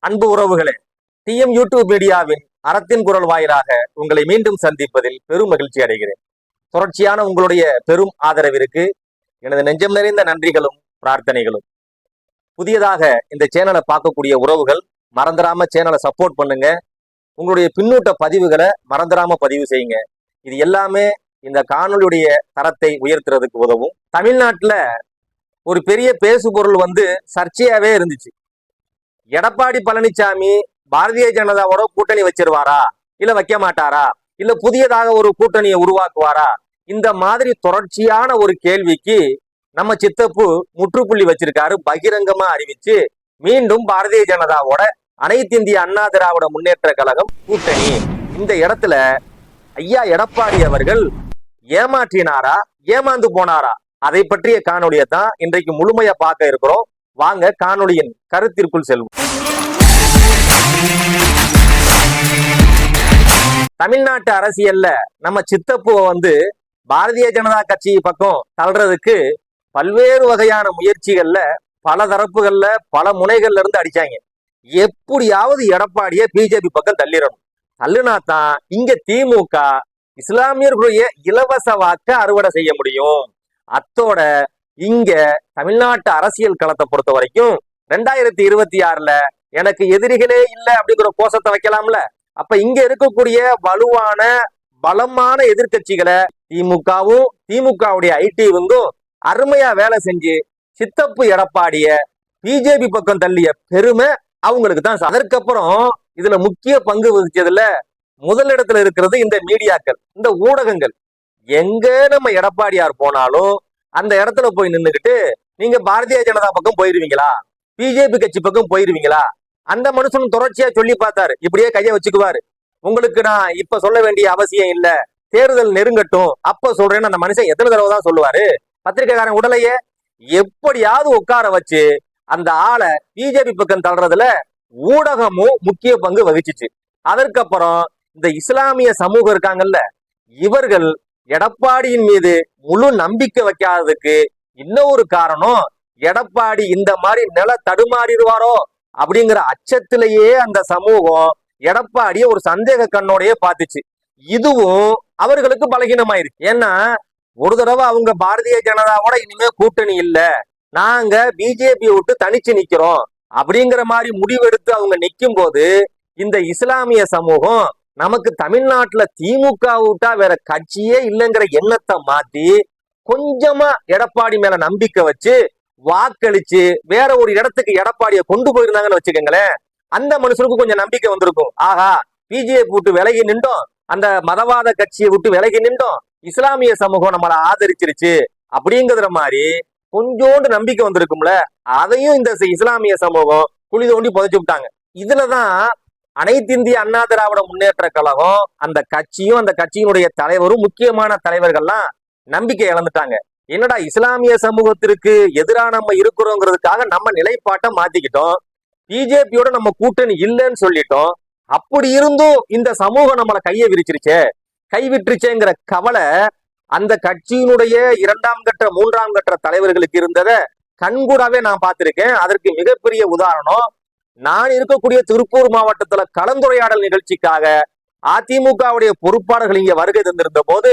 அன்பு உறவுகளே DM YouTube மீடியாவின் அறத்தின் குரல் வாயிலாக உங்களை மீண்டும் சந்திப்பதில் பெரும் மகிழ்ச்சி அடைகிறேன். தொடர்ச்சியான உங்களுடைய பெரும் ஆதரவிற்கு எனது நெஞ்சம் நிறைந்த நன்றிகளும் பிரார்த்தனைகளும். புதியதாக இந்த சேனலை பார்க்கக்கூடிய உறவுகள் மறந்துடாம சேனலை சப்போர்ட் பண்ணுங்க. உங்களுடைய பின்னூட்ட பதிவுகளை மறந்துடாம பதிவு செய்யுங்க. இது எல்லாமே இந்த காணொலியுடைய தரத்தை உயர்த்துறதுக்கு உதவும். தமிழ்நாட்டுல ஒரு பெரிய பேசுபொருள் வந்து சர்ச்சையாவே இருந்துச்சு. எடப்பாடி பழனிசாமி பாரதிய ஜனதாவோட கூட்டணி வச்சிருவாரா? இல்ல வைக்க மாட்டாரா? இல்ல புதியதாக ஒரு கூட்டணியை உருவாக்குவாரா? இந்த மாதிரி தொடர்ச்சியான ஒரு கேள்விக்கு நம்ம சித்தப்பு முற்றுப்புள்ளி வச்சிருக்காரு. பகிரங்கமா அறிவிச்சு மீண்டும் பாரதிய ஜனதாவோட அனைத்து இந்திய அண்ணா திராவிட முன்னேற்ற கழகம் கூட்டணி. இந்த இடத்துல ஐயா எடப்பாடி அவர்கள் ஏமாற்றினாரா? ஏமாந்து போனாரா? அதை பற்றிய காணொலியை தான் இன்றைக்கு முழுமையா பார்க்க இருக்கிறோம். வாங்க காணொலியின் கருத்திற்குள் செல்வோம். தமிழ்நாட்டு அரசியல்ல நம்ம சித்தப்புவை வந்து பாரதிய ஜனதா கட்சி பக்கம் தள்ளுறதுக்கு பல்வேறு வகையான முயற்சிகள்ல பல தரப்புகள்ல பல முனைகள்ல இருந்து அடிச்சாங்க. எப்படியாவது எடப்பாடிய பிஜேபி பக்கம் தள்ளிடணும். தள்ளுனா தான் இங்க திமுக இஸ்லாமியர்களுடைய இலவச வாக்க அறுவடை செய்ய முடியும். அத்தோட இங்க தமிழ்நாட்டு அரசியல் களத்தை பொறுத்த வரைக்கும் ரெண்டாயிரத்தி இருபத்தி ஆறுல எனக்கு எதிரிகளே இல்லை அப்படிங்கிற கோஷத்தை வைக்கலாம்ல. அப்ப இங்க இருக்கக்கூடிய வலுவான பலமான எதிர்க்கட்சிகளை திமுகவும் திமுகவுடைய ஐடி வந்தும் அருமையா வேலை செஞ்சு சித்தப்பு எடப்பாடிய பிஜேபி பக்கம் தள்ளிய பெருமை அவங்களுக்கு தான் அதற்கப்புறம் இதுல முக்கிய பங்கு வகிச்சதுல முதலிடத்துல இருக்கிறது இந்த மீடியாக்கள் இந்த ஊடகங்கள். எங்க நம்ம எடப்பாடியார் போனாலும் அந்த இடத்துல போய் நின்றுக்கிட்டு நீங்க பாரதிய ஜனதா பக்கம் போயிருவீங்களா? பிஜேபி கட்சி பக்கம் போயிருவீங்களா? அந்த மனுஷனும் தொடர்ச்சியா சொல்லி பார்த்தாரு. இப்படியே கையை வச்சுக்குவாரு. உங்களுக்கு நான் இப்ப சொல்ல வேண்டிய அவசியம் இல்ல. தேர்தல் நெருங்கட்டும். அப்ப சொல்றேன்னு அந்த மனுஷன் எத்தனை தடவை தான் சொல்லுவாரு? பத்திரிக்கைக்காரன் உடலையே எப்படியாவது உட்கார வச்சு அந்த ஆளை பிஜேபி பக்கம் தள்ளுறதுல ஊடகமும் முக்கிய பங்கு வகிச்சுச்சு. அதற்கப்புறம் இந்த இஸ்லாமிய சமூகம் இருக்காங்கல்ல இவர்கள் எடப்பாடியின் மீது முழு நம்பிக்கை வைக்காததுக்கு இன்னொரு காரணம் எடப்பாடி இந்த மாதிரி நில தடுமாறிடுவாரோ அப்படிங்கிற அச்சத்திலேயே அந்த சமூகம் எடப்பாடிய ஒரு சந்தேக கண்ணோடையே பார்த்துச்சு. இதுவும் அவர்களுக்கு பலகீனமாயிருச்சு ஏன்னா ஒரு தடவை அவங்க பாரதிய ஜனதாவோட இனிமே கூட்டணி இல்ல. நாங்க பிஜேபி விட்டு தனிச்சு நிக்கிறோம். அப்படிங்கிற மாதிரி முடிவெடுத்து அவங்க நிற்கும் போது இந்த இஸ்லாமிய சமூகம் நமக்கு தமிழ்நாட்டுல திமுக விட்டா வேற கட்சியே இல்லைங்கிற எண்ணத்தை மாத்தி கொஞ்சமா எடப்பாடி மேல நம்பிக்கை வச்சு வாக்களிச்சு வேற ஒரு இடத்துக்கு எடப்பாடிய கொண்டு போயிருந்தாங்கன்னு வச்சுக்கோங்களேன் அந்த மனுஷனுக்கு கொஞ்சம் நம்பிக்கை வந்திருக்கும். ஆஹா பிஜேபி விட்டு விலகி நின்றோம் அந்த மதவாத கட்சியை விட்டு விலகி நின்றோம் இஸ்லாமிய சமூகம் நம்மளை ஆதரிச்சிருச்சு அப்படிங்கிற மாதிரி கொஞ்சோண்டு நம்பிக்கை வந்திருக்கும்ல. அதையும் இந்த இஸ்லாமிய சமூகம் குழி தோண்டி புதைச்சு விட்டாங்க. இதுலதான் அனைத்து இந்திய அண்ணா திராவிட முன்னேற்ற கழகம் அந்த கட்சியும் அந்த கட்சியினுடைய தலைவரும் முக்கியமான தலைவர்கள்லாம் நம்பிக்கை இழந்துட்டாங்க. என்னடா இஸ்லாமிய சமூகத்திற்கு எதிராக நம்ம இருக்கிறோங்கிறதுக்காக நம்ம நிலைப்பாட்டை மாத்திக்கிட்டோம். பிஜேபியோட நம்ம கூட்டணி இல்லைன்னு சொல்லிட்டோம். அப்படி இருந்தும் இந்த சமூகம் நம்மளை கையை விரிச்சிருச்சே. கை விட்டுருச்சேங்கிற கவலை அந்த கட்சியினுடைய இரண்டாம் கட்ட மூன்றாம் கட்ட தலைவர்களுக்கு இருந்ததை கண்கூடாவே நான் பார்த்திருக்கேன். அதற்கு மிகப்பெரிய உதாரணம் நான் இருக்கக்கூடிய திருப்பூர் மாவட்டத்துல கலந்துரையாடல் நிகழ்ச்சிக்காக அதிமுகவுடைய பொறுப்பாளர்கள் இங்க வருகை தந்திருந்த போது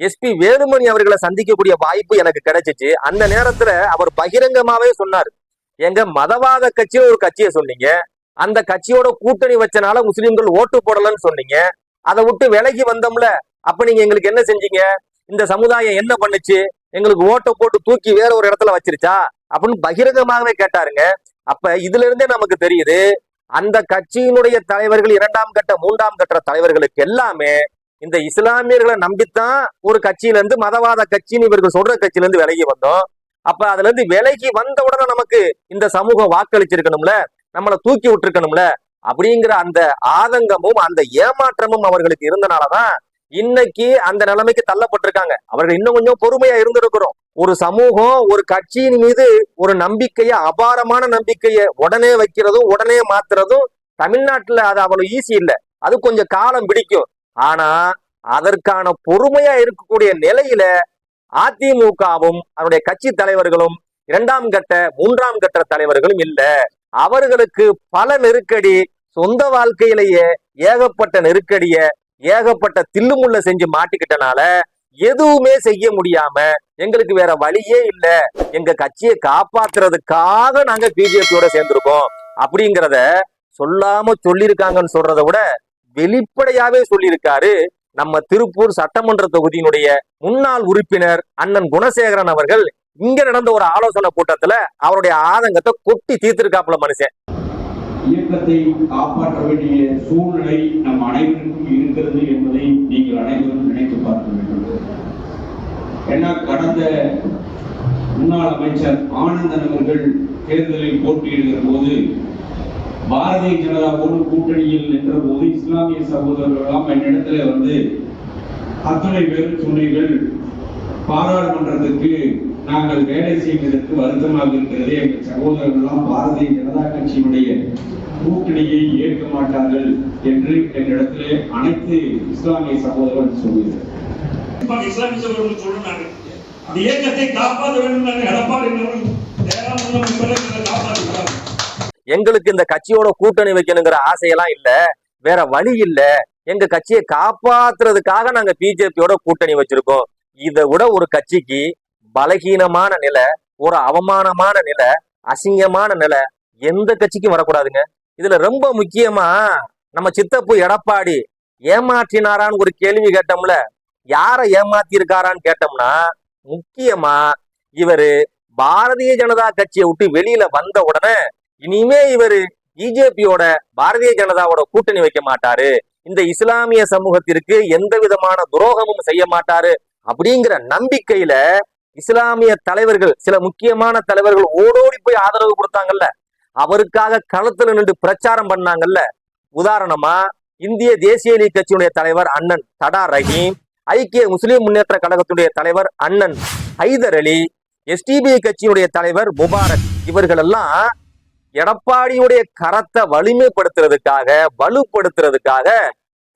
எஸ்பி வேலுமணி அவர்களை சந்திக்கக்கூடிய வாய்ப்பு எனக்கு கிடைச்சிச்சு. அந்த நேரத்துல அவர் பகிரங்கமாவே சொன்னார். எங்க மதவாத கட்சியை ஒரு கட்சியை சொன்னீங்க. அந்த கட்சியோட கூட்டணி வச்சனால முஸ்லிம்கள் ஓட்டு போடலன்னு சொன்னீங்க. அதை விட்டு விலகி வந்தோம்ல. அப்ப நீங்க எங்களுக்கு என்ன செஞ்சீங்க? இந்த சமுதாயம் என்ன பண்ணுச்சு? எங்களுக்கு ஓட்டை போட்டு தூக்கி வேற ஒரு இடத்துல வச்சிருச்சா? அப்படின்னு பகிரங்கமாகவே கேட்டாருங்க. அப்ப இதுல இருந்தே நமக்கு தெரியுது அந்த கட்சியினுடைய தலைவர்கள் இரண்டாம் கட்ட மூன்றாம் கட்ட தலைவர்களுக்கு எல்லாமே இந்த இஸ்லாமியர்களை நம்பித்தான் ஒரு கட்சியில இருந்து மதவாத கட்சின்னு இவர்கள் சொல்ற கட்சியில இருந்து விலகி வந்தோம். அப்ப அதுல இருந்து விலகி வந்த உடனே நமக்கு இந்த சமூகம் வாக்களிச்சிருக்கணும்ல நம்மளை தூக்கி விட்டுருக்கணும்ல அப்படிங்கிற அந்த ஆதங்கமும் அந்த ஏமாற்றமும் அவர்களுக்கு இருந்தனாலதான் இன்னைக்கு அந்த நிலைமைக்கு தள்ளப்பட்டிருக்காங்க. அவர்கள் இன்னும் கொஞ்சம் பொறுமையா இருந்திருக்கிறோம். ஒரு சமூகம் ஒரு கட்சியின் மீது ஒரு நம்பிக்கைய அபாரமான நம்பிக்கைய உடனே வைக்கிறதும் உடனே மாத்துறதும் தமிழ்நாட்டுல அது அவ்வளவு ஈஸி இல்ல. அது கொஞ்சம் காலம் பிடிக்கும். ஆனா அதற்கான பொறுமையா இருக்கக்கூடிய நிலையில அதிமுகவும் அவருடைய கட்சி தலைவர்களும் இரண்டாம் கட்ட மூன்றாம் கட்ட தலைவர்களும் இல்ல. அவர்களுக்கு பல நெருக்கடி சொந்த வாழ்க்கையிலேயே ஏகப்பட்ட நெருக்கடிய ஏகப்பட்ட தில்லுமுள்ள செஞ்சு மாட்டிக்கிட்டனால எதுவுமே செய்ய முடியாம எங்களுக்கு வேற வழியே இல்ல. எங்க கட்சியை காப்பாத்துறதுக்காக நாங்க பிஜேபியோட சேர்ந்திருக்கோம். அப்படிங்கிறத சொல்லாம சொல்லியிருக்காங்கன்னு சொல்றதை விட வெளிப்படையாவே சொல்லியிருக்காரு நம்ம திருப்பூர் சட்டமன்ற தொகுதியினுடைய முன்னாள் உறுப்பினர் அண்ணன் குணசேகரன் அவர்கள். இங்க நடந்த ஒரு ஆலோசனை கூட்டத்துல அவருடைய ஆதங்கத்தை கொட்டி தீர்த்திருக்காப்புல மனுஷன். இயக்கத்தை காப்பாற்ற வேண்டிய சூழ்நிலை நம் அனைவருக்கும் இருக்கிறது என்பதை நீங்கள் அனைவரும் நினைத்து பார்க்க வேண்டும். ஏன்னா கடந்த முன்னாள் அமைச்சர் ஆனந்தன் அவர்கள் தேர்தலில் போட்டியிடுகிற போது பாரதிய ஜனதாவோடு கூட்டணியில் நின்ற போது இஸ்லாமிய சகோதரர்கள் எல்லாம் என்னிடத்துல வந்து அத்தனை பேரும் சொன்னீர்கள் பாராளுமன்றத்துக்கு நாங்கள் வேலை செய்வதற்கு வருத்தமாக இருக்கிறது. எங்கள் சகோதரர்கள்லாம் பாரதிய ஜனதா கட்சியினுடைய கூட்டணியை ஏற்க மாட்டார்கள் என்று என்னிடத்திலே அனைத்து இஸ்லாமிய சகோதரர்கள் கண்டிப்பாக இஸ்லாமிய சகோதரர்கள் சொல்றாங்க இந்த இயக்கத்தை காப்பாற்ற வேண்டும் எடப்பாடி எங்களுக்கு இந்த கட்சியோட கூட்டணி வைக்கணுங்கிற ஆசையெல்லாம் இல்ல. வேற வழி இல்ல. எங்க கட்சியை காப்பாத்துறதுக்காக நாங்க பிஜேபியோட கூட்டணி வச்சிருக்கோம். இதை விட ஒரு கட்சிக்கு பலகீனமான நிலை ஒரு அவமானமான நிலை அசிங்கமான நிலை எந்த கட்சிக்கும் வரக்கூடாதுங்க. இதுல ரொம்ப முக்கியமா நம்ம சித்தப்பு எடப்பாடி ஏமாற்றினாரான்னு ஒரு கேள்வி கேட்டோம்ல. யாரை ஏமாத்தி இருக்காரான்னு கேட்டோம்னா முக்கியமா இவரு பாரதிய ஜனதா கட்சியை விட்டு வெளியில வந்த உடனே இனிமே இவரு பிஜேபியோட பாரதிய ஜனதாவோட கூட்டணி வைக்க மாட்டாரு. இந்த இஸ்லாமிய சமூகத்திற்கு எந்த விதமான துரோகமும் செய்ய மாட்டாரு அப்படிங்கிற நம்பிக்கையில இஸ்லாமிய தலைவர்கள் சில முக்கியமான தலைவர்கள் ஓடோடி போய் ஆதரவு கொடுத்தாங்கல்ல. அவருக்காக களத்துல நின்று பிரச்சாரம் பண்ணாங்கல்ல. உதாரணமா இந்திய தேசிய லீக் கட்சியுடைய தலைவர் அண்ணன் தடா ரஹீம் ஐக்கிய முஸ்லிம் முன்னேற்ற கழகத்துடைய தலைவர் அண்ணன் ஹைதர் அலி எஸ்டிபி கட்சியுடைய தலைவர் முபாரக் இவர்கள் எல்லாம் எடப்பாடியுடைய கரத்தை வலிமைப்படுத்துறதுக்காக வலுப்படுத்துறதுக்காக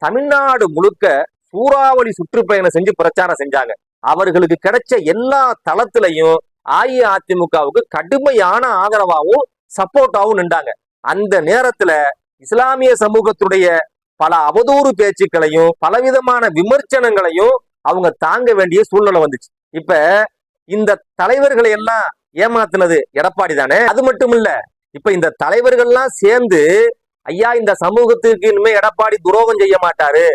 தமிழ்நாடு முழுக்க சூறாவளி சுற்றுப்பயணம் செஞ்சு பிரச்சாரம் செஞ்சாங்க. அவர்களுக்கு கிடைச்ச எல்லா தளத்திலையும் அஇஅதிமுகவுக்கு கடுமையான ஆதரவாகவும் சப்போர்ட்டாவும் நின்றாங்க. அந்த நேரத்துல இஸ்லாமிய சமூகத்துடைய பல அவதூறு பேச்சுக்களையும் பலவிதமான விமர்சனங்களையும் அவங்க தாங்க வேண்டிய சூழ்நிலை வந்துச்சு. இப்ப இந்த தலைவர்களை எல்லாம் ஏமாத்துனது எடப்பாடி தானே? அது மட்டும் இல்ல இப்ப இந்த தலைவர்கள்லாம் சேர்ந்து ஐயா இந்த சமூகத்துக்கு இனிமே எடப்பாடி துரோகம் செய்ய மாட்டாரு.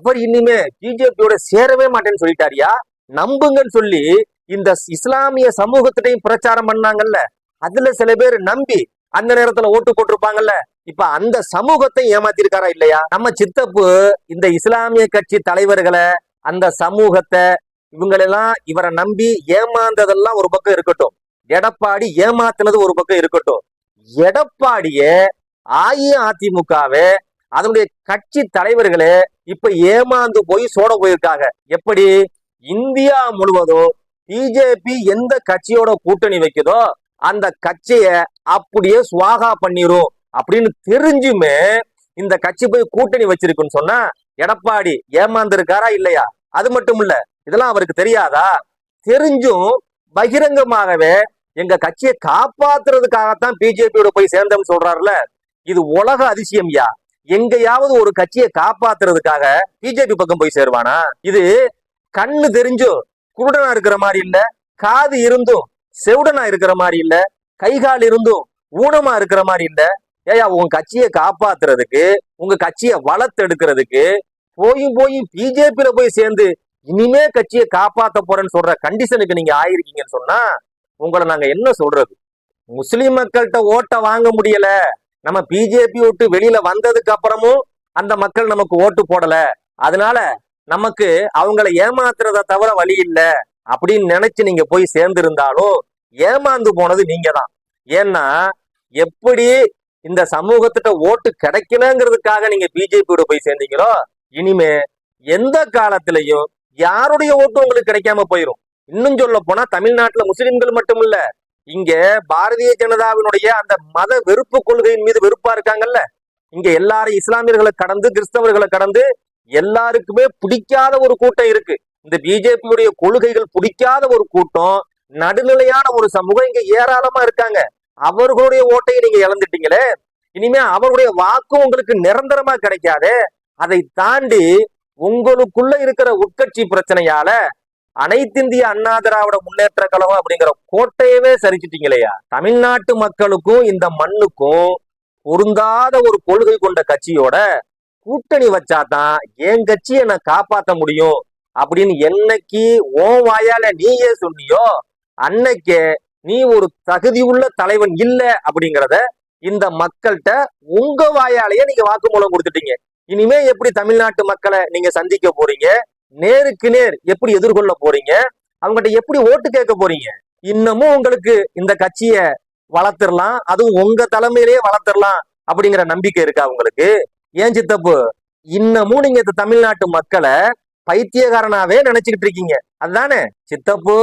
அவர் இனிமே பிஜேபியோட சேரவே மாட்டேன்னு சொல்லிட்டாரியா? நம்புங்கன்னு சொல்லி இந்த இஸ்லாமிய சமூகத்திட்டையும் பிரச்சாரம் பண்ணாங்கல்ல? அதுல சில பேர் நம்பி அந்த நேரத்துல ஓட்டு போட்டிருப்பாங்கல்ல. இப்ப அந்த சமூகத்தை ஏமாத்திருக்காரா இல்லையா? நம்ம சித்தப்பு இந்த இஸ்லாமிய கட்சி தலைவர்களை அந்த சமூகத்தை இவங்களெல்லாம் இவரை நம்பி ஏமாந்ததெல்லாம் ஒரு பக்கம் இருக்கட்டும். எடப்பாடி ஏமாத்துனது ஒரு பக்கம் இருக்கட்டும். எடப்பாடிய அஇஅதிமுகவே அதனுடைய கட்சி தலைவர்களே இப்ப ஏமாந்து போய் சோட போயிருக்காங்க. எப்படி? இந்தியா முழுவதும் பிஜேபி எந்த கட்சியோட கூட்டணி வைக்குதோ அந்த கட்சிய அப்படியே சுவாகா பண்ணிரும் அப்படின்னு தெரிஞ்சுமே இந்த கட்சி போய் கூட்டணி வச்சிருக்குன்னு சொன்னா எடப்பாடி ஏமாந்திருக்காரா இல்லையா? அது மட்டும் இல்ல இதெல்லாம் அவருக்கு தெரியாதா? தெரிஞ்சும் பகிரங்கமாகவே எங்க கட்சியை காப்பாத்துறதுக்காகத்தான் பிஜேபியோட போய் சேர்ந்தோம்னு சொல்றாருல இது உலக அதிசயம் யா? எங்கேயாவது ஒரு கட்சியை காப்பாத்துறதுக்காக பிஜேபி பக்கம் போய் சேருவானா? இது கண்ணு தெரிஞ்சும் குருடனா இருக்கிற மாதிரி இல்ல காது இருந்தும் செவுடனா இருக்கிற மாதிரி இல்ல கை கால் இருந்தும் ஊனமா இருக்கிற மாதிரி இல்ல. ஏயா உங்க கட்சியை காப்பாத்துறதுக்கு உங்க கட்சியை வளர்த்தெடுக்கிறதுக்கு போயும் போயும் பிஜேபியில போய் சேர்ந்து இனிமே கட்சியை காப்பாத்த போறேன்னு சொல்ற கண்டிஷனுக்கு நீங்க ஆயிருக்கீங்கன்னு சொன்னா உங்களை நாங்க என்ன சொல்றது? முஸ்லிம் மக்கள்கிட்ட ஓட்டை வாங்க முடியல. நம்ம பிஜேபி விட்டு வெளியில வந்ததுக்கு அப்புறமும் அந்த மக்கள் நமக்கு ஓட்டு போடல. அதனால நமக்கு அவங்கள ஏமாத்துறத தவிர வழி இல்ல. அப்படின்னு நினைச்சு நீங்க போய் சேர்ந்திருந்தாலும் ஏமாந்து போனது நீங்க தான் ஏன்னா எப்படி இந்த சமூகத்திட்ட ஓட்டு கிடைக்கணுங்கிறதுக்காக நீங்க பிஜேபியோட போய் சேர்ந்தீங்களோ இனிமே எந்த காலத்திலையும் யாருடைய ஓட்டு உங்களுக்கு கிடைக்காம போயிரும். இன்னும் சொல்ல போனா தமிழ்நாட்டுல முஸ்லிம்கள் மட்டும் இல்ல இங்க பாரதிய ஜனதாவினுடைய அந்த மத வெறுப்பு கொள்கையின் மீது வெறுப்பா இருக்காங்கல்ல. இங்க எல்லாரும் இஸ்லாமியர்களை கடந்து கிறிஸ்தவர்களை கடந்து எல்லாருக்குமே பிடிக்காத ஒரு கூட்டம் இருக்கு. இந்த பிஜேபியுடைய கொள்கைகள் பிடிக்காத ஒரு கூட்டம் நடுநிலையான ஒரு சமூகம் இங்க ஏராளமா இருக்காங்க. அவர்களுடைய ஓட்டையை நீங்க இழந்துட்டீங்களே. இனிமே அவருடைய வாக்கும் உங்களுக்கு நிரந்தரமா கிடைக்காது. அதை தாண்டி உங்களுக்குள்ள இருக்கிற உட்கட்சி பிரச்சனையால அனைத்திந்திய அண்ணா திராவிட முன்னேற்ற கழகம் அப்படிங்கிற கோட்டையவே சரிச்சிட்டீங்களையா. தமிழ்நாட்டு மக்களுக்கும் இந்த மண்ணுக்கும் பொருந்தாத ஒரு கொள்கை கொண்ட கட்சியோட கூட்டணி வச்சாதான் என் கட்சியை நான் காப்பாற்ற முடியும். அப்படின்னு என்னைக்கு ஓ வாயால நீயே சொன்னியோ அன்னைக்கே நீ ஒரு தகுதி உள்ள தலைவன் இல்ல அப்படிங்கிறத இந்த மக்கள்கிட்ட உங்க வாயாலேயே நீங்க வாக்குமூலம் கொடுத்துட்டீங்க. இனிமே எப்படி தமிழ்நாட்டு மக்களை நீங்க சந்திக்க போறீங்க? நேருக்கு நேர் எப்படி எதிர்கொள்ள போறீங்க? அவங்ககிட்ட எப்படி ஓட்டு கேட்க போறீங்க? இன்னமும் உங்களுக்கு இந்த கட்சியை வளர்த்துடலாம் அதுவும் உங்க தலைமையிலேயே வளர்த்துடலாம் அப்படிங்கிற நம்பிக்கை இருக்கா உங்களுக்கு? ஏன் சித்தப்பு? இன்னமும் நீங்க இந்த தமிழ்நாட்டு மக்களை பைத்தியக்காரனாவே நினைச்சுக்கிட்டு இருக்கீங்க அதுதானே? சித்தப்பு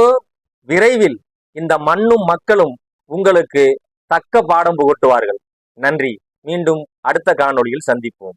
விரைவில் இந்த மண்ணும் மக்களும் உங்களுக்கு தக்க பாடம் புகட்டுவார்கள். நன்றி. மீண்டும் அடுத்த காணொளியில் சந்திப்போம்.